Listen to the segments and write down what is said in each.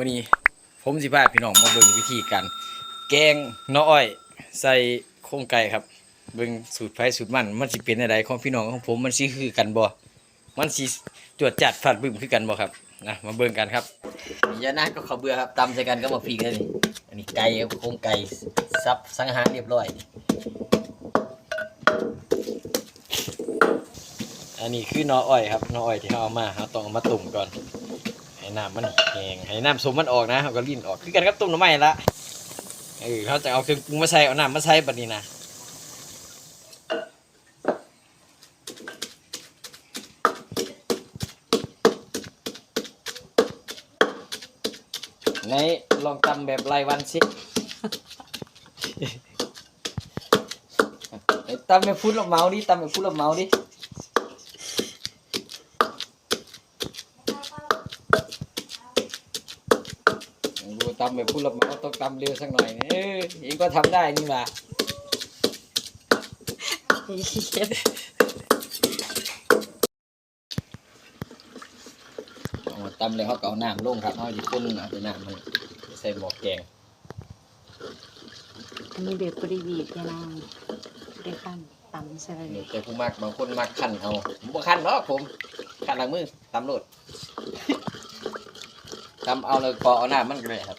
มื้อนี้ ผมสิพาพี่น้องมาเบิ่งวิธีการแกงน้ออ้อย ใส่โครงไก่ครับ เบิ่งสูตรไผสูตรมันมันสิเป็นอะไรของพี่น้องของผมมันสิคือกันบ่มันสิจวดจัดฟาดบึ้มคือกันบ่ครับนะมาเบิ่งกันครับยานาก็ข้าวเบื่อครับตำใส่กันก็มาฟีกันนี่อันนี้ไก่โครงไก่ซับสังหารเรียบร้อย อันนี้คือน้ออ้อยครับน้ออ้อยที่เราเอามาเราต้องเอามาตุ่มก่อน น้ำมันแห้งให้น้ำสมมันออกนะเขาก็ลิ้นออกคือกันกับต้มน้ำมันละเออเขาจะเอาเครื่องปรุงมาใส่เอาน้ำมาใส่แบบนี้นะไหนลองตำแบบรายวันสิไหนตำแบบพูดละเมาดิตำแบบพูดละเมาดิ ดูตำแบบผู้รับเหมาต้องตำเร็วสักหน่อยนะเออเองก็ทำได้นี่มาเอามาตำเลยเขาก็เอาน้ำลงครับเอาดิปุ่นเอาไปน้ำมันใส่หม้อแกงอันนี้เด็กปริบีบยานางได้ขั้นตำใส่เลยนี่แต่ผู้มักบางคนมักขั้นเอาผมบ่ขั้นหรอกผมขั้นหลังมือตำโลดตำเอาเลยก็เอาน้ำมันก็เลยครับ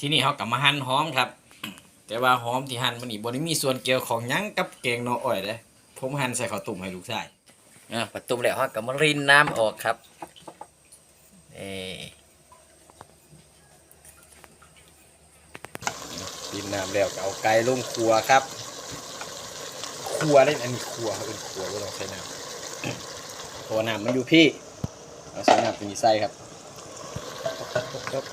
ที่นี่เขากับมาหั่นหอมครับ แต่ว่าหอมที่หั่นมันนี่บริมีส่วนเกี่ยวของหยังกับแกงหนออ้อยเลยผมหั่นใส่ข้าวตุ่มให้ลูกชายอะประตุ่มแล้วเขากับมารินน้ำออกครับเอรินน้ำแล้วก็เอาไก่ลงครัวครับครัวได้อันนี้ครัวเขาเป็นครัวไม่ต้องใช้น้ำเพราะว่าน้ำมันอยู่พี่เอาใส่น้ำเป็นนี้ใส่ครับครับ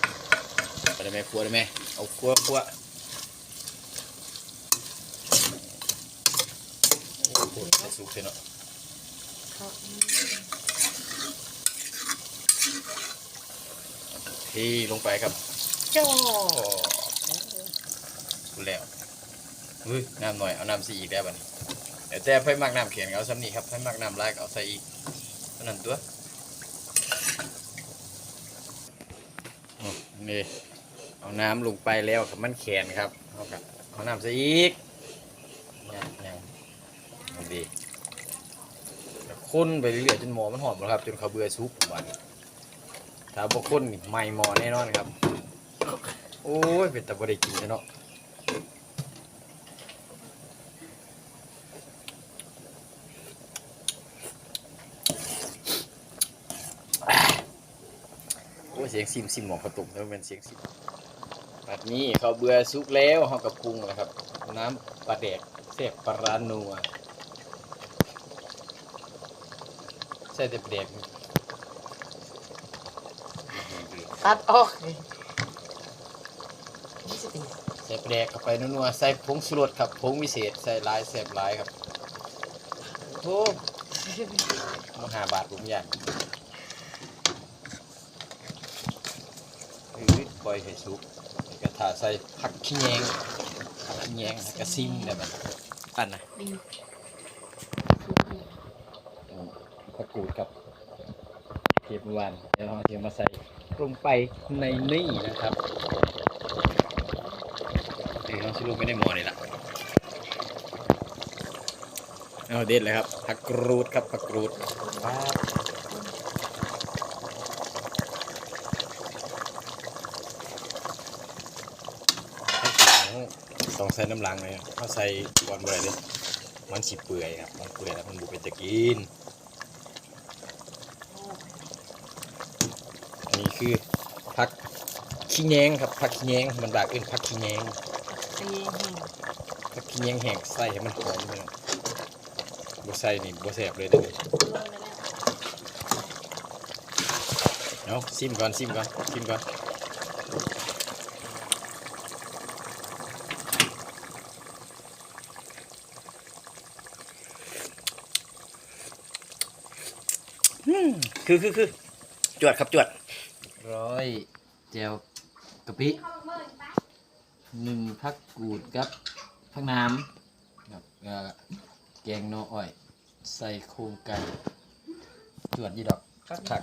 ไปได้ไหมครัวได้ไหมเอาครัวครัวโอ้โหใส่สุกเลยเนาะเทลงไปครับจ้อกูแล้วเฮ้ยน้ำหน่อยเอาน้ำสีอีกได้บ้านี้เดี๋ยวแต่ไฟมักน้ำเขียนเอาซ้ำนี่ครับไฟมักน้ำลายก็เอาใส่อีกเท่านั้นตัวโอ้นี่ เอาน้ำลงไปแล้วครับมันแข็งครับเอากับเอาน้ำใส่อีกยังยังดีคนไปเรื่อยๆจนหมอมันหอมแล้วครับ จนเขาเบื่อซุปวันถ้าบกคนนี่ไม่หมอแน่นอนครับ โอ้ยเป็นตะบได้กินเนาะโอ้ยเสียงซิมซิมหมอกระตุกแล้วเป็นเสียงซิม แบบนี้เขาเบื่อซุปแล้วเขากับปรุงนะครับ น้ำปลาแดกเสพปลาร้านัวใส่แต่เปลือกตัดออกใส่เปลือกเข้าไปนัวๆใส่ผงชูรสครับผงวิเศษใส่หลายแสบหลายครับโอ้มาหาบาทผมอยากอือปล่อยให้สุกแล้วก็ ถาใส่ผักขี้แยงผักขี้แยงแล้วก็ซิมได้บัดปั่นนะผักกูดกับเทียบวานเดี๋ยวเราจะมาใส่ลงไปในนี่นะครับเดี๋ยวเราชิลูไม่ได้หมอนี่ละเอาเด็ดเลยครับผักกรูดครับผักกรูดป๊า ต้องใส่น้ำลังเลยครับเขาใส่ก่อนบ่ได้เลยมันสิเปื่อยครับมันเปื่อยแล้วมันบุเป็นจะกินอันนี้คือผักขี้แยงครับผักขี้แยงมันบากอื่นผักขี้แยงตีแห้งถ้ากินยังแห้งใส่ให้มันหอมเลยบ่ใส่นี่บ่แซ่บเลยเด้อเอาซิมก่อนซิมก่อนซิมก่อน คือคือคือจวดครับจวดร้อยเจลกะปิหนึ่งพักกูดครับพักน้ำครับแกงโนออ้อย ใส่โครงไก่จวดยี่ดอกคักคัก